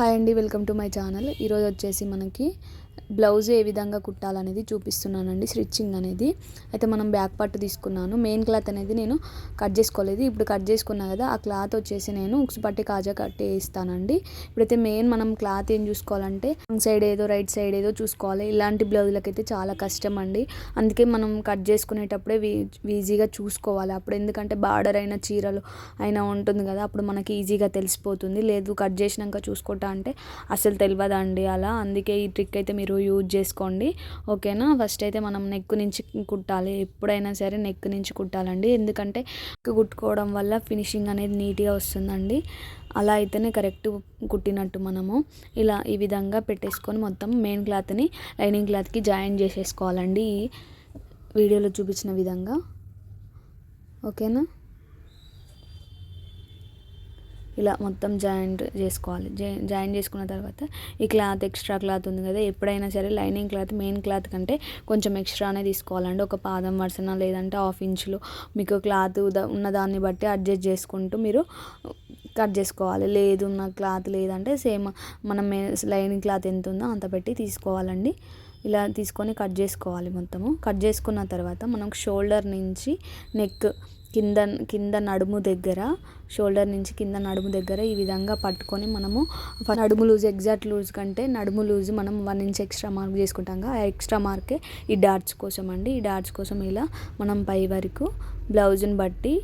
Hi అండి welcome to my channel. ఈరోజు వచ్చేసి మనకి బ్లౌజ్ ఏ విధంగా కుట్టాలనేది చూపిస్తున్నానండి స్టిచ్చింగ్ అనేది. అయితే మనం బ్యాక్ పార్ట్ తీసుకున్నాను. మెయిన్ క్లాత్ అనేది నేను కట్ చేసుకోలేదు. ఇప్పుడు కట్ చేసుకున్నా కదా ఆ క్లాత్ వచ్చేసి నేను ఉక్స్ పట్టి కాజా కట్టి వేస్తానండి ఇప్పుడైతే మెయిన్ మనం క్లాత్ ఏం చూసుకోవాలంటే సైడ్ ఏదో రైట్ సైడ్ ఏదో చూసుకోవాలి. ఇలాంటి బ్లౌజులకైతే చాలా కష్టం అండి అందుకే మనం కట్ చేసుకునేటప్పుడే ఈజీగా చూసుకోవాలి. అప్పుడు ఎందుకంటే బార్డర్ అయిన చీరలు అయినా ఉంటుంది కదా అప్పుడు మనకి ఈజీగా తెలిసిపోతుంది. లేదు కట్ చేసినాక చూసుకుంటా అంటే అసలు తెలియదండి అలా. అందుకే ఈ ట్రిక్ అయితే మీరు యూజ్ చేసుకోండి. ఓకేనా? ఫస్ట్ అయితే మనం నెక్ నుంచి కుట్టాలి. ఎప్పుడైనా సరే నెక్ నుంచి కుట్టాలండి. ఎందుకంటే కుట్టుకోవడం వల్ల ఫినిషింగ్ అనేది నీట్గా వస్తుందండి. అలా అయితేనే కరెక్ట్ కుట్టినట్టు మనము ఇలా ఈ విధంగా పెట్టేసుకొని మొత్తం మెయిన్ క్లాత్ని లైనింగ్ క్లాత్కి జాయిన్ చేసేసుకోవాలండి. వీడియోలో చూపించిన విధంగా. ఓకేనా? ఇలా మొత్తం జాయింట్ చేసుకోవాలి. జాయిన్ చేసుకున్న తర్వాత ఈ క్లాత్ ఎక్స్ట్రా క్లాత్ ఉంది కదా ఎప్పుడైనా సరే లైనింగ్ క్లాత్ మెయిన్ క్లాత్ కంటే కొంచెం ఎక్స్ట్రానే తీసుకోవాలండి. ఒక పాదం వరుసన లేదంటే హాఫ్ ఇంచులు మీకు క్లాత్ ఉన్న దాన్ని బట్టి అడ్జస్ట్ చేసుకుంటూ మీరు కట్ చేసుకోవాలి. లేదు ఉన్న క్లాత్ లేదంటే సేమ్ మనం లైనింగ్ క్లాత్ ఎంత ఉందో అంత పెట్టి తీసుకోవాలండి. ఇలా తీసుకొని కట్ చేసుకోవాలి మొత్తము. కట్ చేసుకున్న తర్వాత మనం షోల్డర్ నుంచి నెక్ కింద కింద నడుము దగ్గర షోల్డర్ నుంచి కింద నడుము దగ్గర ఈ విధంగా పట్టుకొని మనము నడుము లూజ్ ఎగ్జాక్ట్ లూజ్ కంటే నడుము లూజ్ మనం వన్ ఇంచ్ ఎక్స్ట్రా మార్క్ చేసుకుంటాం ఆ ఎక్స్ట్రా మార్కే ఈ డాట్స్ కోసం అండి. ఈ డాట్స్ కోసం ఇలా మనం పై వరకు బ్లౌజ్ని బట్టి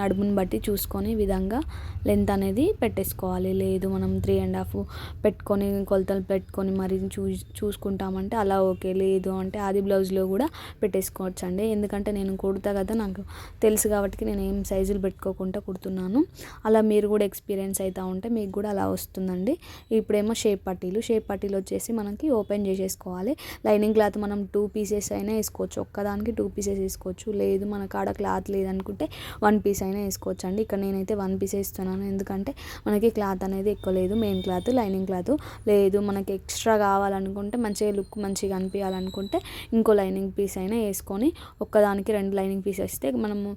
నడుముని బట్టి చూసుకొని విధంగా లెంత్ అనేది పెట్టేసుకోవాలి. లేదు మనం త్రీ అండ్ హాఫ్ పెట్టుకొని కొలతలు పెట్టుకొని మరి చూ చూసుకుంటామంటే అలా ఓకే. లేదు అంటే ఆది బ్లౌజ్లో కూడా పెట్టేసుకోవచ్చు అండి ఎందుకంటే నేను కుడతా కదా నాకు తెలుసు కాబట్టి నేను ఏం సైజులు పెట్టుకోకుండా కుడుతున్నాను. అలా మీరు కూడా ఎక్స్పీరియన్స్ అవుతూ ఉంటే మీకు కూడా అలా వస్తుందండి. ఇప్పుడేమో షేప్ పట్టీలు. షేప్ పట్టీలు వచ్చేసి మనకి ఓపెన్ చేసేసుకోవాలి. లైనింగ్ క్లాత్ మనం టూ పీసెస్ అయినా వేసుకోవచ్చు. ఒక్కదానికి టూ పీసెస్ వేసుకోవచ్చు. లేదు మన కాడ క్లాత్ లేదనుకుంటే వన్ పీస్ పీస్ అయినా వేసుకోవచ్చు అండి ఇక్కడ నేనైతే వన్ పీస్ వేస్తున్నాను. ఎందుకంటే మనకి క్లాత్ అనేది ఎక్కువ లేదు. మెయిన్ క్లాత్ లైనింగ్ క్లాత్ లేదు. మనకి ఎక్స్ట్రా కావాలనుకుంటే మంచిగా లుక్ మంచిగా అనిపించాలనుకుంటే ఇంకో లైనింగ్ పీస్ అయినా వేసుకొని ఒక్కదానికి రెండు లైనింగ్ పీస్ వేస్తే మనము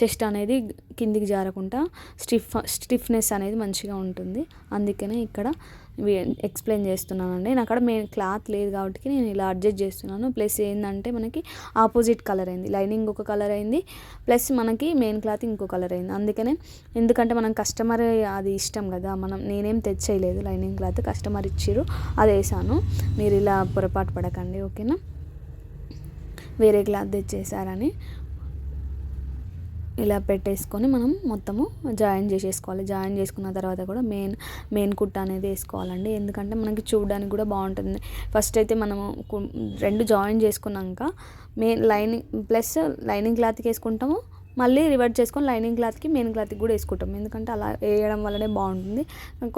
చెస్ట్ అనేది కిందికి జారకుండా స్టిఫ్ స్టిఫ్నెస్ అనేది మంచిగా ఉంటుంది. అందుకనే ఇక్కడ ఎక్స్ప్లెయిన్ చేస్తున్నానండి. నాకు అక్కడ మెయిన్ క్లాత్ లేదు కాబట్టి నేను ఇలా అడ్జస్ట్ చేస్తున్నాను. ప్లస్ ఏంటంటే మనకి ఆపోజిట్ కలర్ అయింది. లైనింగ్ ఒక కలర్ అయింది. ప్లస్ మనకి మెయిన్ క్లాత్ ఇంకో కలర్ అయింది. అందుకనే ఎందుకంటే మనం కస్టమర్ అది ఇష్టం కదా. మనం నేనేం తెచ్చేయలేదు లైనింగ్ క్లాత్ కస్టమర్ ఇచ్చిర్రు. అది వేసాను. మీరు ఇలా పొరపాటు పడకండి. ఓకేనా వేరే క్లాత్ తెచ్చేసారని ఇలా పెట్టేసుకొని మనం మొత్తము జాయిన్ చేసేసుకోవాలి. జాయిన్ చేసుకున్న తర్వాత కూడా మెయిన్ మెయిన్ కుట్ట అనేది వేసుకోవాలండి. ఎందుకంటే మనకి చూడడానికి కూడా బాగుంటుంది. ఫస్ట్ అయితే మనము రెండు జాయిన్ చేసుకున్నాక మెయిన్ లైనింగ్ ప్లస్ లైనింగ్ క్లాత్కి వేసుకుంటాము. మళ్ళీ రివర్ట్ చేసుకొని లైనింగ్ క్లాత్కి మెయిన్ క్లాత్కి కూడా వేసుకుంటాం. ఎందుకంటే అలా వేయడం వల్లనే బాగుంటుంది.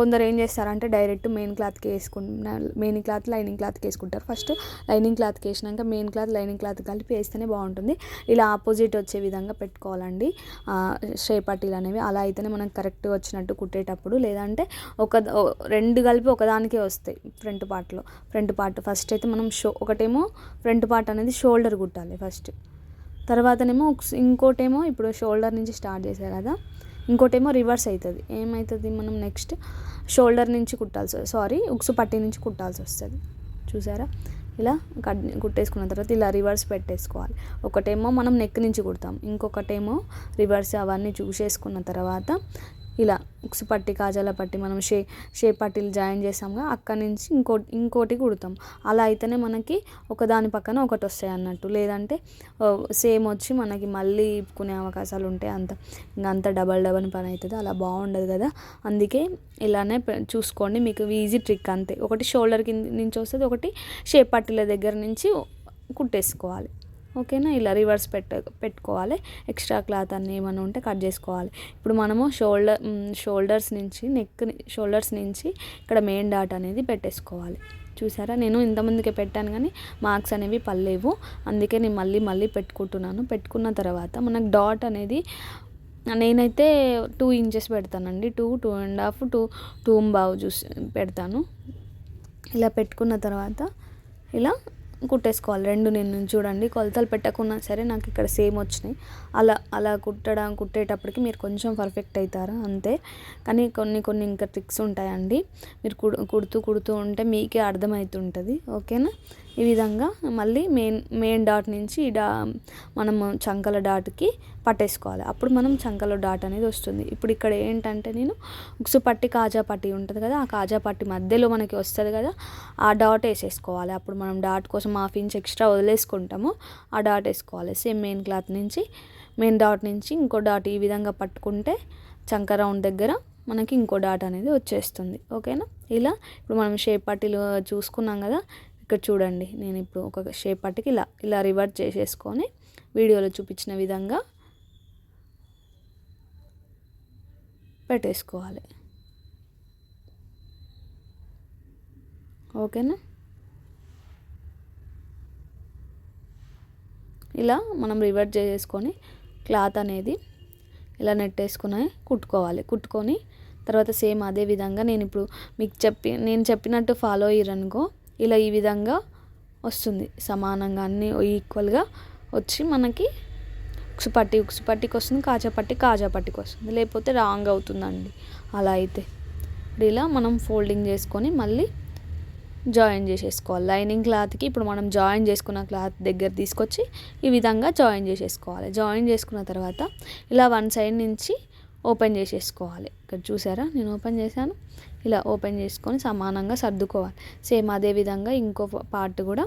కొందరు ఏం చేస్తారంటే డైరెక్ట్ మెయిన్ క్లాత్కి వేసుకుంటున్న మెయిన్ క్లాత్ లైనింగ్ క్లాత్కి వేసుకుంటారు. ఫస్ట్ లైనింగ్ క్లాత్కి వేసినాక మెయిన్ క్లాత్ లైనింగ్ క్లాత్ కలిపి వేస్తేనే బాగుంటుంది. ఇలా ఆపోజిట్ వచ్చే విధంగా పెట్టుకోవాలండి. షేప్ అటీలు అనేవి. అలా అయితేనే మనం కరెక్ట్గా వచ్చినట్టు కుట్టేటప్పుడు లేదంటే ఒక రెండు కలిపి ఒకదానికే వస్తాయి ఫ్రంట్ పార్ట్లో ఫ్రంట్ పార్ట్ ఫస్ట్ అయితే మనం షో ఒకటేమో ఫ్రంట్ పార్ట్ అనేది షోల్డర్ కుట్టాలి ఫస్ట్ తర్వాతనేమో ఇంకోటేమో ఇప్పుడు షోల్డర్ నుంచి స్టార్ట్ చేశారు కదా. ఇంకోటేమో రివర్స్ అవుతుంది ఏమవుతుంది మనం నెక్స్ట్? షోల్డర్ నుంచి కుట్టాల్సి సారీ ఉక్సు పట్టి నుంచి కుట్టాల్సి వస్తుంది. చూసారా? ఇలా కట్ కుట్టేసుకున్న తర్వాత ఇలా రివర్స్ పెట్టేసుకోవాలి. ఒకటేమో మనం నెక్ నుంచి కుడతాం. ఇంకొకటేమో రివర్స్ అవన్నీ చూసేసుకున్న తర్వాత ఇలా ఉక్స్ పట్టి కాజాల పట్టి మనం షే షేప్ పట్టీలు జాయిన్ చేసాంగా అక్కడి నుంచి ఇంకో ఇంకోటి కుడతాం. అలా అయితేనే మనకి ఒకదాని పక్కన ఒకటి వస్తాయి అన్నట్టు. లేదంటే సేమ్ వచ్చి మనకి మళ్ళీ ఇప్పుకునే అవకాశాలు ఉంటాయి అంత ఇంకా అంత డబల్ డబల్ పని అవుతుంది అలా బాగుండదు కదా. అందుకే ఇలానే చూసుకోండి. మీకు ఈజీ ట్రిక్ అంతే. ఒకటి షోల్డర్ కింద నుంచి వస్తుంది ఒకటి షేప్ పట్టీల దగ్గర నుంచి కుట్టేసుకోవాలి. ఓకేనా? ఇలా రివర్స్ పెట్ట పెట్టుకోవాలి. ఎక్స్ట్రా క్లాత్ అన్నీ ఏమైనా ఉంటే కట్ చేసుకోవాలి. ఇప్పుడు మనము షోల్డర్ షోల్డర్స్ నుంచి నెక్ షోల్డర్స్ నుంచి ఇక్కడ మెయిన్ డాట్ అనేది పెట్టేసుకోవాలి. చూసారా? నేను ఇంతమందికే పెట్టాను కానీ మార్క్స్ అనేవి పర్లేవు అందుకే నేను మళ్ళీ మళ్ళీ పెట్టుకుంటున్నాను. పెట్టుకున్న తర్వాత మనకు డాట్ అనేది నేనైతే టూ ఇంచెస్ పెడతానండి. Two two and half two two బావు చూసి పెడతాను. ఇలా పెట్టుకున్న తర్వాత ఇలా కుట్టేసుకోవాలి. రెండు నేను చూడండి. కొలతలు పెట్టకున్నా సరే నాకు ఇక్కడ సేమ్ వచ్చినాయి. అలా అలా కుట్టడం కుట్టేటప్పటికి మీరు కొంచెం పర్ఫెక్ట్ అవుతారు. అంతే. కానీ కొన్ని కొన్ని ఇంకా ట్రిక్స్ ఉంటాయండి. మీరు కుడుతూ కుడుతూ ఉంటే మీకే అర్థమవుతుంటుంది ఓకేనా? ఈ విధంగా మళ్ళీ మెయిన్ మెయిన్ డాట్ నుంచి ఈ డా మనము చంకల డాట్కి పట్టేసుకోవాలి. అప్పుడు మనం చంకల డాట్ అనేది వస్తుంది. ఇప్పుడు ఇక్కడ ఏంటంటే నేను ఉక్సు పట్టి కాజా పట్టి ఉంటుంది కదా ఆ కాజా పట్టి మధ్యలో మనకి వస్తుంది కదా ఆ డాట్ వేసేసుకోవాలి. అప్పుడు మనం డాట్ కోసం హాఫ్ ఇంచ్ ఎక్స్ట్రా వదిలేసుకుంటాము ఆ డాట్ వేసుకోవాలి. సేమ్ మెయిన్ క్లాత్ నుంచి మెయిన్ డాట్ నుంచి ఇంకో డాట్ ఈ విధంగా పట్టుకుంటే చంక రౌండ్ దగ్గర మనకి ఇంకో డాట్ అనేది వచ్చేస్తుంది. ఓకేనా? ఇలా ఇప్పుడు మనం షేప్ పట్టీలు చూసుకున్నాం కదా ఇక్కడ చూడండి నేను ఇప్పుడు ఒక షేప్ పట్టికి ఇలా ఇలా రివర్ట్ చేసేసుకొని వీడియోలో చూపించిన విధంగా పెట్టేసుకోవాలి. ఓకేనా ఇలా మనం రివర్ట్ చేసేసుకొని క్లాత్ అనేది ఇలా నెట్టేసుకుని కుట్టుకోవాలి. కుట్టుకొని తర్వాత సేమ్ అదే విధంగా నేను ఇప్పుడు మీకు చెప్పి నేను చెప్పినట్టు ఫాలో అయ్యారనుకో ఇలా ఈ విధంగా వస్తుంది. సమానంగా అన్నీ ఈక్వల్గా వచ్చి మనకి ఉక్సు పట్టి ఉక్సు పట్టికి వస్తుంది కాజా పట్టి కాజా పట్టికి వస్తుంది. లేకపోతే రాంగ్ అవుతుందండి. అలా అయితే. ఇప్పుడు ఇలా మనం ఫోల్డింగ్ చేసుకొని మళ్ళీ జాయిన్ చేసేసుకోవాలి. లైనింగ్ క్లాత్కి ఇప్పుడు మనం జాయిన్ చేసుకున్న క్లాత్ దగ్గర తీసుకొచ్చి ఈ విధంగా జాయిన్ చేసేసుకోవాలి. జాయిన్ చేసుకున్న తర్వాత ఇలా వన్ సైడ్ నుంచి ఓపెన్ చేసేసుకోవాలి. ఇక్కడ చూసారా? నేను ఓపెన్ చేశాను. ఇలా ఓపెన్ చేసుకొని సమానంగా సర్దుకోవాలి. సేమ్ అదే విధంగా ఇంకో పార్ట్ కూడా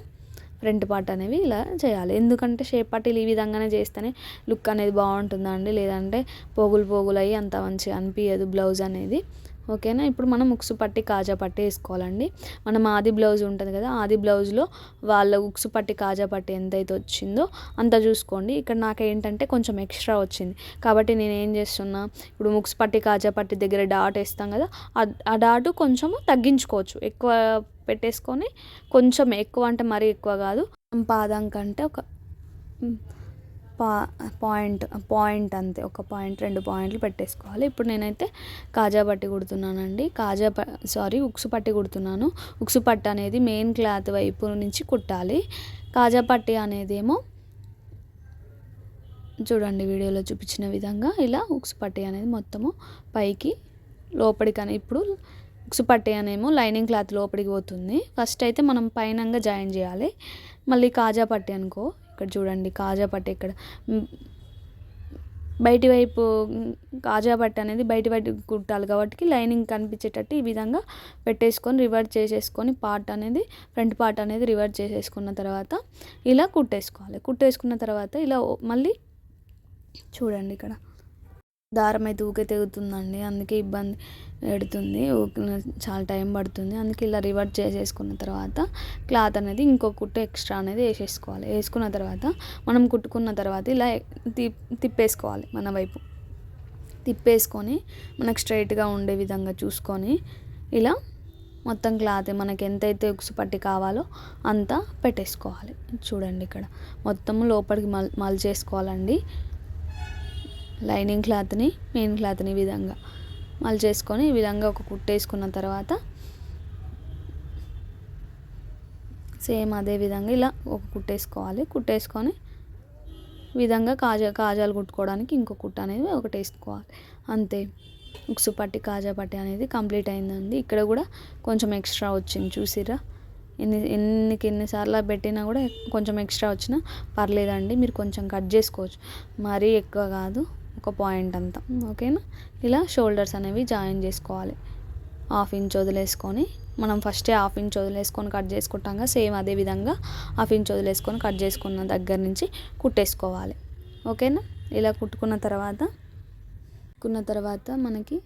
ఫ్రంట్ పార్ట్ అనేవి ఇలా చేయాలి. ఎందుకంటే షేప్ పార్టీలు ఈ విధంగానే చేస్తేనే లుక్ అనేది బాగుంటుందండి లేదంటే పోగులు పోగులు అయ్యి అంత మంచిగా అనిపించదు బ్లౌజ్ అనేది. ఓకేనా? ఇప్పుడు మనం ఉక్సు పట్టి కాజా పట్టి వేసుకోవాలండి. మనం ఆది బ్లౌజ్ ఉంటుంది కదా ఆది బ్లౌజ్లో వాళ్ళ ఉక్సు పట్టి కాజా పట్టి ఎంతైతే వచ్చిందో అంత చూసుకోండి. ఇక్కడ నాకు ఏంటంటే కొంచెం ఎక్స్ట్రా వచ్చింది. కాబట్టి నేను ఏం చేస్తున్నా ఇప్పుడు ముక్సు పట్టి కాజా పట్టి దగ్గర డాట్ వేస్తాం కదా ఆ డాటు కొంచెము తగ్గించుకోవచ్చు. ఎక్కువ పెట్టేసుకొని కొంచెం ఎక్కువ అంటే మరీ ఎక్కువ కాదు. పాదం కంటే ఒక పా పాయింట్ పాయింట్ అంతే. ఒక పాయింట్ రెండు పాయింట్లు పెట్టేసుకోవాలి. ఇప్పుడు నేనైతే కాజా పట్టి కుడుతున్నానండి. కాజా ప సారీ ఉక్సు పట్టి కుడుతున్నాను. ఉక్సు పట్టి అనేది మెయిన్ క్లాత్ వైపు నుంచి కుట్టాలి. కాజా పట్టి అనేదేమో చూడండి వీడియోలో చూపించిన విధంగా ఇలా ఉక్సు పట్టి అనేది మొత్తము పైకి లోపలికని ఇప్పుడు ఉక్సు పట్టి అనేమో లైనింగ్ క్లాత్ లోపలికి పోతుంది. ఫస్ట్ అయితే మనం పైనంగా జాయిన్ చేయాలి. మళ్ళీ కాజా పట్టి అనుకో ఇక్కడ చూడండి కాజా పట్టు ఇక్కడ. బయటి వైపు కాజా పట్టు అనేది బయటి వైపు కుట్టాలి కాబట్టి లైనింగ్ కనిపించేటట్టు ఈ విధంగా పెట్టేసుకొని రివర్స్ చేసేసుకొని పార్ట్ అనేది ఫ్రంట్ పార్ట్ అనేది రివర్స్ చేసేసుకున్న తర్వాత ఇలా కుట్టేసుకోవాలి. కుట్టేసుకున్న తర్వాత ఇలా మళ్ళీ చూడండి ఇక్కడ. దారం అయితే ఊకే తెగుతుందండి. అందుకే ఇబ్బంది పెడుతుంది. చాలా టైం పడుతుంది. అందుకే ఇలా రివర్ట్ చేసేసుకున్న తర్వాత క్లాత్ అనేది ఇంకో కుట్టు ఎక్స్ట్రా అనేది వేసేసుకోవాలి. వేసుకున్న తర్వాత మనం కుట్టుకున్న తర్వాత ఇలా తిప్పేసుకోవాలి మన వైపు. తిప్పేసుకొని మనకు స్ట్రైట్గా ఉండే విధంగా చూసుకొని ఇలా మొత్తం క్లాత్ మనకి ఎంతైతే ఉక్సు పట్టి కావాలో అంత పెట్టేసుకోవాలి. చూడండి ఇక్కడ మొత్తం లోపలికి మల్ మలిచేసుకోవాలండి. లైనింగ్ క్లాత్ని మెయిన్ క్లాత్ని ఈ విధంగా మలిచేసుకొని ఈ విధంగా ఒక కుట్టేసుకున్న తర్వాత సేమ్ అదే విధంగా ఇలా ఒక కుట్టేసుకోవాలి కుట్టేసుకొని విధంగా కాజా కాజాలు కుట్టుకోవడానికి ఇంకో కుట్ట అనేది ఒకటి వేసుకోవాలి. అంతే. ఉక్సు పట్టి కాజా పట్టి అనేది కంప్లీట్ అయిందండి. ఇక్కడ కూడా కొంచెం ఎక్స్ట్రా వచ్చింది చూసిరా ఎన్ని ఎన్నికి ఎన్నిసార్లు పెట్టినా కూడా కొంచెం ఎక్స్ట్రా వచ్చినా పర్లేదండి. మీరు కొంచెం కట్ చేసుకోవచ్చు. మరీ ఎక్కువ కాదు. ఒక పాయింట్ అంతా. ఓకేనా? ఇలా షోల్డర్స్ అనేవి జాయిన్ చేసుకోవాలి. హాఫ్ ఇంచ్ వదిలేసుకొని మనం ఫస్టే హాఫ్ ఇంచ్ వదిలేసుకొని కట్ చేసుకుంటాం సేమ్ అదే విధంగా హాఫ్ ఇంచ్ వదిలేసుకొని కట్ చేసుకున్న దగ్గర నుంచి కుట్టేసుకోవాలి. ఓకేనా? ఇలా కుట్టుకున్న తర్వాత కున్న తర్వాత మనకి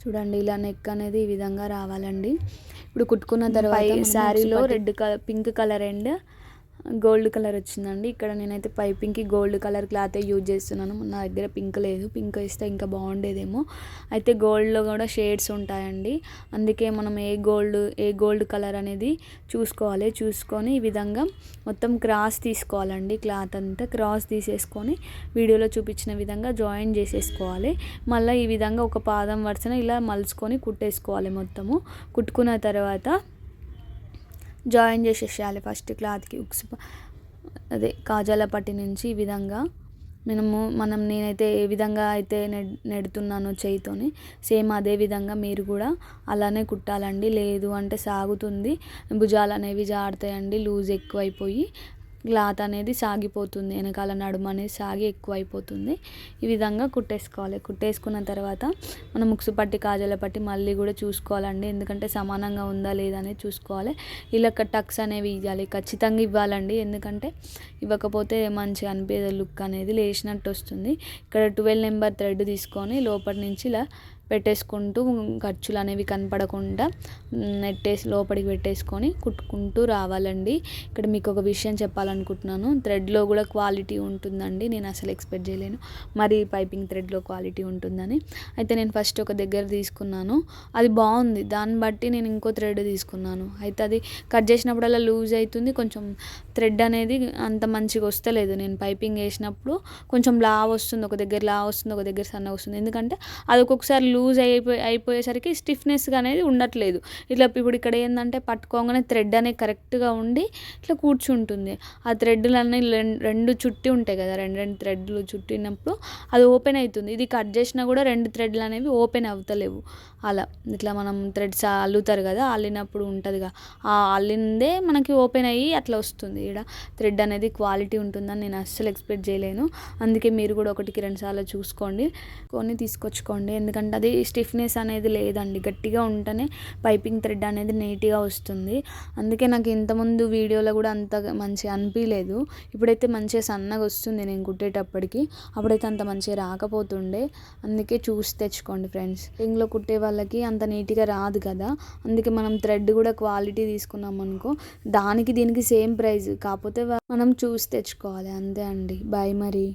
చూడండి ఇలా నెక్ అనేది ఈ విధంగా రావాలండి. ఇప్పుడు కుట్టుకున్న తర్వాత శారీలో red colour pink colour and gold colour వచ్చిందండి. ఇక్కడ నేనైతే పైపింగ్కి గోల్డ్ కలర్ క్లాత్ యూజ్ చేస్తున్నాను. నా దగ్గర పింక్ లేదు. పింక్ ఇస్తే ఇంకా బాగుండేదేమో. అయితే గోల్డ్లో కూడా షేడ్స్ ఉంటాయండి. అందుకే మనం ఏ గోల్డ్ ఏ గోల్డ్ కలర్ అనేది చూసుకోవాలి. చూసుకొని ఈ విధంగా మొత్తం క్రాస్ తీసుకోవాలండి క్లాత్ అంతా. క్రాస్ తీసేసుకొని వీడియోలో చూపించిన విధంగా జాయిన్ చేసేసుకోవాలి. మళ్ళీ ఈ విధంగా ఒక పాదం వరుసన ఇలా మలుచుకొని కుట్టేసుకోవాలి మొత్తము. కుట్టుకున్న తర్వాత జాయిన్ చేసేసేయాలి ఫస్ట్ క్లాత్కి ఉక్స్ అదే కాజాల పట్టి నుంచి ఈ విధంగా. మనము మనం నేనైతే ఏ విధంగా అయితే నెడ్ నెడుతున్నానో చేయితోని సేమ్ అదే విధంగా మీరు కూడా అలానే కుట్టాలండి. లేదు అంటే సాగుతుంది. భుజాలు అనేవి జారుతాయండి లూజ్ ఎక్కువైపోయి క్లాత్ అనేది సాగిపోతుంది వెనకాల నడుము అనేది సాగి ఎక్కువ అయిపోతుంది ఈ విధంగా కుట్టేసుకోవాలి. కుట్టేసుకున్న తర్వాత మనం ముక్సు పట్టి కాజల పట్టి మళ్ళీ కూడా చూసుకోవాలండి. ఎందుకంటే సమానంగా ఉందా లేదా అనేది చూసుకోవాలి. ఇలా టక్స్ అనేవి ఇవ్వాలి. ఖచ్చితంగా ఇవ్వాలండి. ఎందుకంటే ఇవ్వకపోతే మంచిగా అనిపించదు లుక్ అనేది లేచినట్టు వస్తుంది. ఇక్కడ ట్వెల్వ్ నెంబర్ థ్రెడ్ తీసుకొని లోపల నుంచి ఇలా పెట్టేసుకుంటూ ఖర్చులు అనేవి కనపడకుండా నెట్టేసి లోపలికి పెట్టేసుకొని కుట్టుకుంటూ రావాలండి. ఇక్కడ మీకు ఒక విషయం చెప్పాలనుకుంటున్నాను. థ్రెడ్లో కూడా క్వాలిటీ ఉంటుందండి. నేను అసలు ఎక్స్పెక్ట్ చేయలేను. మరి పైపింగ్ థ్రెడ్లో క్వాలిటీ ఉంటుందని. అయితే నేను ఫస్ట్ ఒక దగ్గర తీసుకున్నాను. అది బాగుంది. దాన్ని బట్టి నేను ఇంకో థ్రెడ్ తీసుకున్నాను. అయితే అది కట్ చేసినప్పుడల్లా లూజ్ అవుతుంది. కొంచెం థ్రెడ్ అనేది అంత మంచిగా వస్తలేదు. నేను పైపింగ్ వేసినప్పుడు కొంచెం లా వస్తుంది. ఒక దగ్గర లా వస్తుంది. ఒక దగ్గర సన్నగా వస్తుంది. ఎందుకంటే అది ఒక్కొక్కసారి లూజ్ అయిపోయి అయిపోయేసరికి స్టిఫ్నెస్గా అనేది ఉండట్లేదు. ఇట్లా ఇప్పుడు ఇక్కడ ఏంటంటే పట్టుకోగానే థ్రెడ్ అనేది కరెక్ట్గా ఉండి ఇట్లా కూర్చుంటుంది. ఆ థ్రెడ్లన్నీ రెండు చుట్టి ఉంటాయి కదా రెండు రెండు థ్రెడ్లు చుట్టినప్పుడు అది ఓపెన్ అవుతుంది. ఇది కట్ చేసినా కూడా రెండు థ్రెడ్లు అనేవి ఓపెన్ అవుతలేవు. అలా ఇట్లా మనం థ్రెడ్స్ అల్లుతారు కదా అల్లినప్పుడు ఉంటుందిగా. ఆ అల్లిందే మనకి ఓపెన్ అయ్యి అట్లా వస్తుంది. ఇక్కడ థ్రెడ్ అనేది క్వాలిటీ ఉంటుందని నేను అస్సలు ఎక్స్పెక్ట్ చేయలేను. అందుకే మీరు కూడా ఒకటికి రెండు సార్లు చూసుకోండి. కొన్ని తీసుకొచ్చుకోండి. ఎందుకంటే అది స్టిఫ్నెస్ అనేది లేదండి. గట్టిగా ఉంటేనే పైపింగ్ థ్రెడ్ అనేది నీట్గా వస్తుంది. అందుకే నాకు ఇంతకుముందు వీడియోలో కూడా అంత మంచిగా అనిపించలేదు ఇప్పుడైతే మంచిగా సన్నగా వస్తుంది నేను కుట్టేటప్పటికి. అప్పుడైతే అంత మంచిగా రాకపోతుండే. అందుకే చూసి తెచ్చుకోండి ఫ్రెండ్స్. ఇంట్లో కుట్టే వాళ్ళకి అంత నీట్గా రాదు కదా. అందుకే మనం థ్రెడ్ కూడా క్వాలిటీ తీసుకున్నాం అనుకో దానికి దీనికి సేమ్ ప్రైస్. కాకపోతే మనం చూసి తెచ్చుకోవాలి. అంతే అండి. బాయ్ మరి.